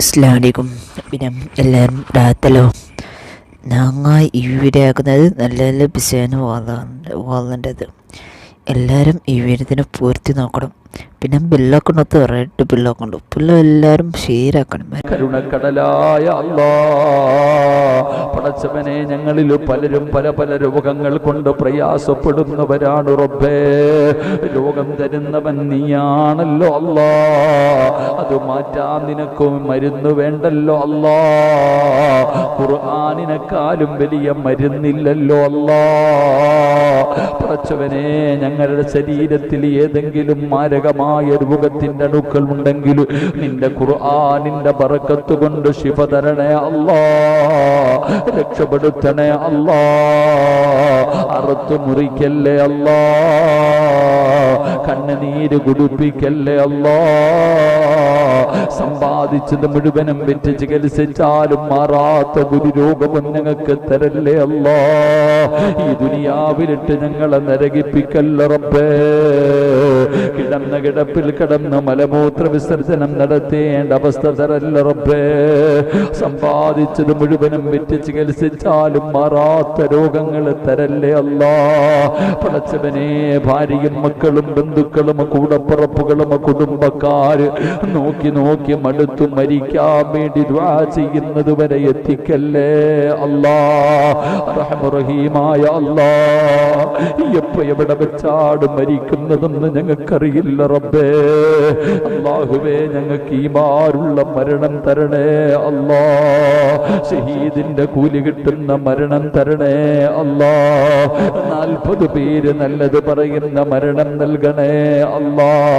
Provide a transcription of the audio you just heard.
അസ്ലാമലൈക്കും പിന്നെ എല്ലാവരും ഡാത്തലോ ഞങ്ങൾ ഈ വീഡിയോ ആക്കുന്നത് നല്ല നല്ല ബിസിയാണ് വാങ്ങേണ്ടത് എല്ലാവരും ഈ പൂർത്തി നോക്കണം. പിന്നെ ബില്ലൊക്കെ ഉണ്ടോ റെഡ് ബില്ലൊക്കെ ഉണ്ട് ബില്ല് എല്ലാവരും ഷെയറാക്കണം കരുണക്കടലായ അല്ലാ പടച്ചവനെ ഞങ്ങളിൽ പലരും പല പല രോഗങ്ങൾ കൊണ്ട് പ്രയാസപ്പെടുന്നവരാണ് റബ്ബേ. രോഗം തരുന്നവൻ നീയാണല്ലോ അല്ലാ. അത് മാറ്റാൻ നിനക്കും മരുന്ന് വേണ്ടല്ലോ അല്ലാ. ഖുർആാനിനെക്കാളും വലിയ മരുന്നില്ലല്ലോ അല്ലാ. പടച്ചവനെ ഞങ്ങളുടെ ശരീരത്തിൽ ഏതെങ്കിലും മാരകമായ രോഗത്തിന്റെ അണുക്കൾ ഉണ്ടെങ്കിൽ നിന്റെ ഖുർആാനിന്റെ പറക്കത്ത് കൊണ്ട് ശിഫ തരണേ അല്ലാ. രക്ഷപ്പെടുത്തണേ അല്ലാ. അറുത്തു മുറിക്കല്ലേ അല്ലാ. കണ്ണുനീര് കുടിപ്പിക്കല്ലേ അല്ലാ. സമ്പാദിച്ചത് മുഴുവനും വിറ്റ് ചികിത്സിച്ചാലും മാറാത്ത ഒരു രോഗവും ഞങ്ങൾക്ക് തരല്ലേ അല്ലാ. ഈ ദുനിയാവിലിട്ട് ഞങ്ങളെ നരകിപ്പിക്കല്ലറപ്പേ കിടന്ന കിടപ്പിൽ കിടന്ന് മലമൂത്ര വിസർജനം നടത്തേണ്ട അവസ്ഥ തരല്ലറപ്പേ സമ്പാദിച്ചത് മുഴുവനും വിറ്റ് ചികിത്സിച്ചാലും മാറാത്ത രോഗങ്ങൾ തരല്ലേ അല്ലാ. പടച്ചവനെ ഭാര്യയും മക്കളും ബന്ധുക്കളും കൂടപ്പുറപ്പുകളും കുടുംബക്കാര് നോക്കി നോക്കി മടുത്തു മരിക്കാൻ വേണ്ടി ദ്വാ ചെയ്യുന്നത് വരെ എത്തിക്കല്ലേ? അള്ളാഹീമായ അല്ലാ എപ്പോ എവിടെ വെച്ചാട് മരിക്കുന്നതെന്ന് ഞങ്ങൾക്കറിയില്ല റബ്ബേ. അള്ളാഹുവേ ഞങ്ങൾക്ക് ഈ മാറുള്ള മരണം തരണേ അല്ലാ. ഷഹീദിന്റെ കൂലി കിട്ടുന്ന മരണം തരണേ അല്ലാ. നാൽപ്പത് പേര് നല്ലത് പറയുന്ന മരണം നൽകണേ അല്ലാ.